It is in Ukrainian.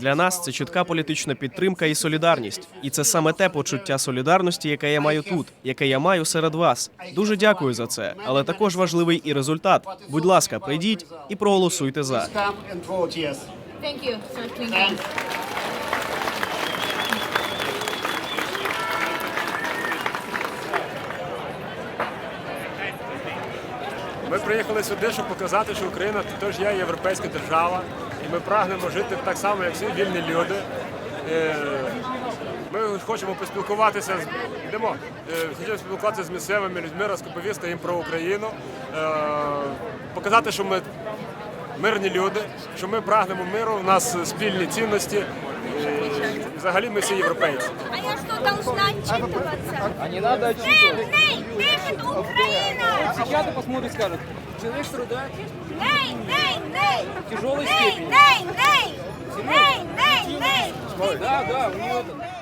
Для нас це чітка політична підтримка і солідарність. І це саме те почуття солідарності, яке я маю тут, яке я маю серед вас. Дуже дякую за це. Але також важливий і результат. Будь ласка, прийдіть і проголосуйте за. Thank you, Ми приїхали сюди, щоб показати, що Україна теж є європейська держава, і ми прагнемо жити так само, як всі вільні люди. Е, Ми хочемо поспілкуватися з йдемо, е, хочемо спілкуватися з місцевими людьми, розповісти їм про Україну, е, показати, що ми мирні люди, що ми прагнемо миру, у нас спільні цінності. і Взагалі ми всі європейці. А я что, должна отчитываться? А не надо Ней, отчитываться. ней, ней, это Украина! Сейчас ты посмотришь, скажут, человек страдает Ней, ней, ней! в тяжелой Ней, степени. ней, ней! Ней, ней, ней! Да, да, у него это-